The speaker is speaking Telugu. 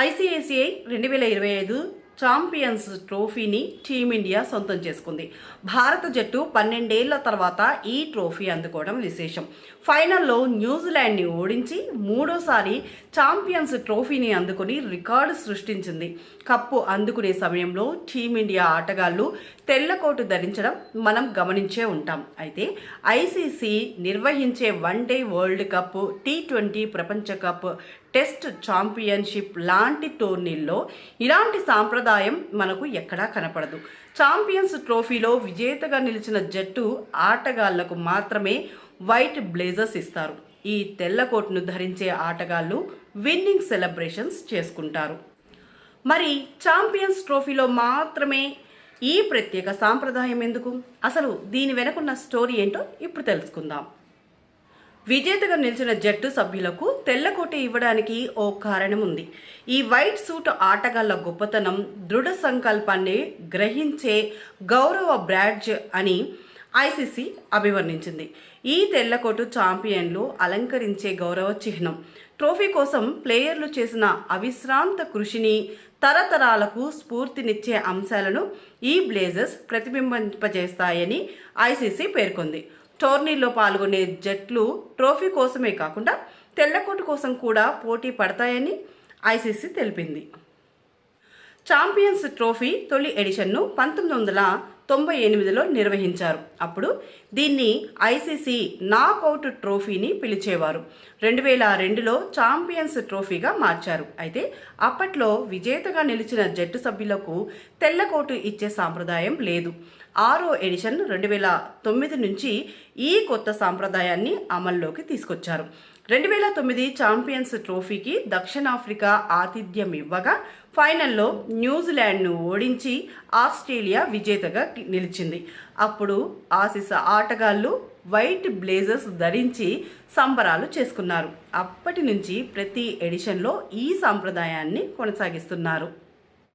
ఐసీఐసీఐ రెండు వేల ఇరవై ఐదు ఛాంపియన్స్ ట్రోఫీని టీమిండియా సొంతం చేసుకుంది. భారత జట్టు పన్నెండేళ్ళ తర్వాత ఈ ట్రోఫీ అందుకోవడం విశేషం. ఫైనల్లో న్యూజిలాండ్ని ఓడించి మూడోసారి ఛాంపియన్స్ ట్రోఫీని అందుకుని రికార్డు సృష్టించింది. కప్పు అందుకునే సమయంలో టీమిండియా ఆటగాళ్ళు తెల్లకోటు ధరించడం మనం గమనించే ఉంటాం. అయితే ఐసీసీ నిర్వహించే one day world cup T twenty ప్రపంచ కప్ టెస్ట్ ఛాంపియన్షిప్ లాంటి టోర్నీల్లో ఇలాంటి సాంప్రదాయం మనకు ఎక్కడా కనపడదు. ఛాంపియన్స్ ట్రోఫీలో విజేతగా నిలిచిన జట్టు ఆటగాళ్ళకు మాత్రమే వైట్ బ్లేజర్స్ ఇస్తారు. ఈ తెల్ల కోట్ను ధరించే ఆటగాళ్ళు విన్నింగ్ సెలబ్రేషన్స్ చేసుకుంటారు. మరి ఛాంపియన్స్ ట్రోఫీలో మాత్రమే ఈ ప్రత్యేక సాంప్రదాయం ఎందుకు? అసలు దీని వెనకున్న స్టోరీ ఏంటో ఇప్పుడు తెలుసుకుందాం. విజేతగా నిలిచిన జట్టు సభ్యులకు తెల్లకోట ఇవ్వడానికి ఓ కారణం ఉంది ఈ వైట్ సూట్ ఆటగాళ్ళ గొప్పతనం దృఢ సంకల్పాన్ని గ్రహించే గౌరవ బ్రాడ్జ్ అని ఐసీసీ అభివర్ణించింది. ఈ తెల్లకోటు ఛాంపియన్లు అలంకరించే గౌరవ చిహ్నం. ట్రోఫీ కోసం ప్లేయర్లు చేసిన అవిశ్రాంత కృషిని తరతరాలకు స్ఫూర్తినిచ్చే అంశాలను ఈ బ్లేజర్స్ ప్రతిబింబింపజేస్తాయని ఐసీసీ పేర్కొంది. టోర్నీలో పాల్గొనే జట్లు ట్రోఫీ కోసమే కాకుండా తెల్లకోటు కోసం కూడా పోటీ పడతాయని ఐసీసీ తెలిపింది. ఛాంపియన్స్ ట్రోఫీ తొలి ఎడిషన్ను పంతొమ్మిది వందల తొంభై ఎనిమిదిలో నిర్వహించారు. అప్పుడు దీన్ని ఐసీసీ నాకౌట్ ట్రోఫీని పిలిచేవారు. రెండు వేల రెండులో ఛాంపియన్స్ ట్రోఫీగా మార్చారు. అయితే అప్పట్లో విజేతగా నిలిచిన జట్టు సభ్యులకు తెల్లకోటు ఇచ్చే సాంప్రదాయం లేదు. ఆరో ఎడిషన్ రెండు వేల తొమ్మిది నుంచి ఈ కొత్త సాంప్రదాయాన్ని అమల్లోకి తీసుకొచ్చారు. రెండు వేల తొమ్మిది ఛాంపియన్స్ ట్రోఫీకి దక్షిణాఫ్రికా ఆతిథ్యం ఇవ్వగా ఫైనల్లో న్యూజిలాండ్ను ఓడించి ఆస్ట్రేలియా విజేతగా నిలిచింది. అప్పుడు ఆసిస్ ఆటగాళ్ళు వైట్ బ్లేజర్స్ ధరించి సంబరాలు చేసుకున్నారు. అప్పటి నుంచి ప్రతి ఎడిషన్లో ఈ సాంప్రదాయాన్ని కొనసాగిస్తున్నారు.